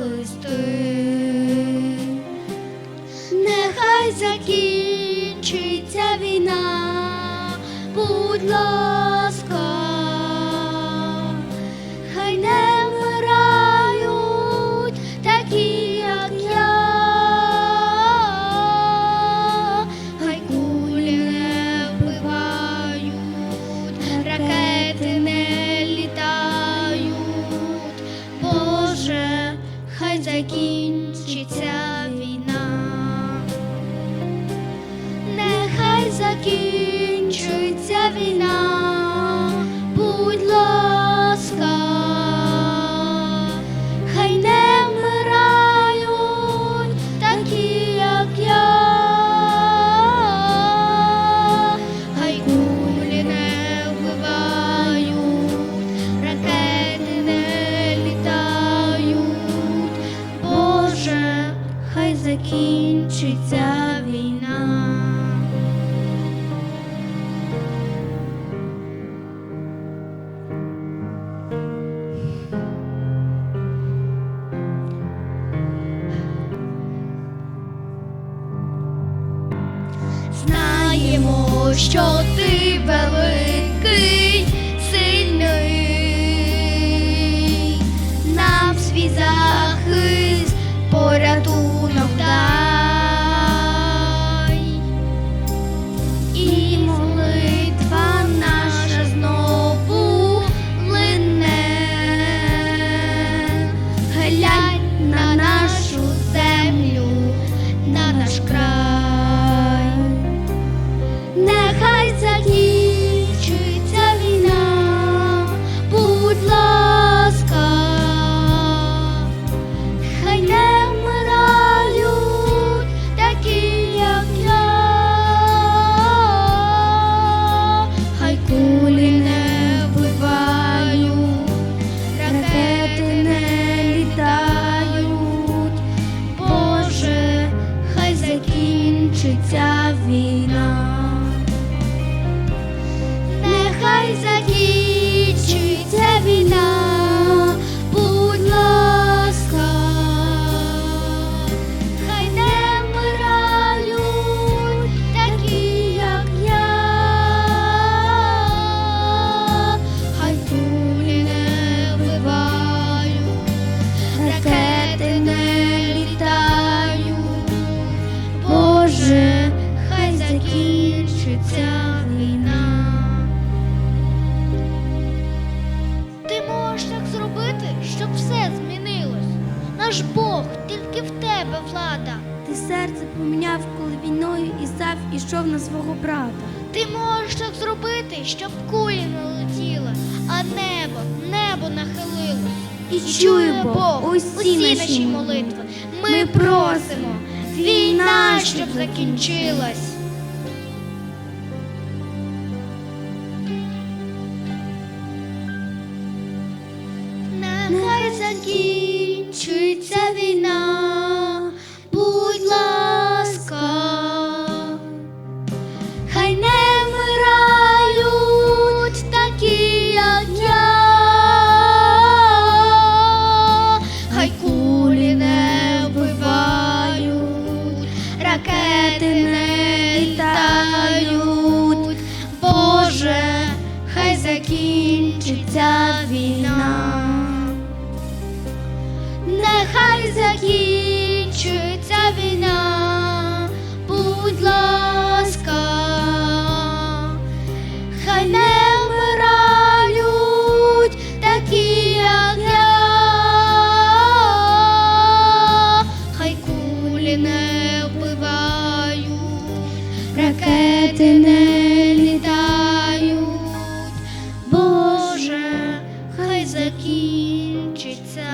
Захисти. Нехай закінчиться війна, будь ласка, хай не вмирають такі, як я, хай кулі не вбивають, ракети не Нехай закінчиться війна, Знаємо, що ти великий, сильний, нам свій захист, порятунок дай. І молитва наша знову лине, глянь на нашу землю, на наш край. Війна. Ти серце поміняв, коли війною Ісав ішов на свого брата. Ти можеш так зробити, щоб кулі не летіли, а небо, небо нахилилось. І чує Бог усі наші молитви. Ми, Ми просимо, війна, щоб закінчилась. Нехай закінчиться війна, закінчиться війна. Нехай закінчиться закінчиться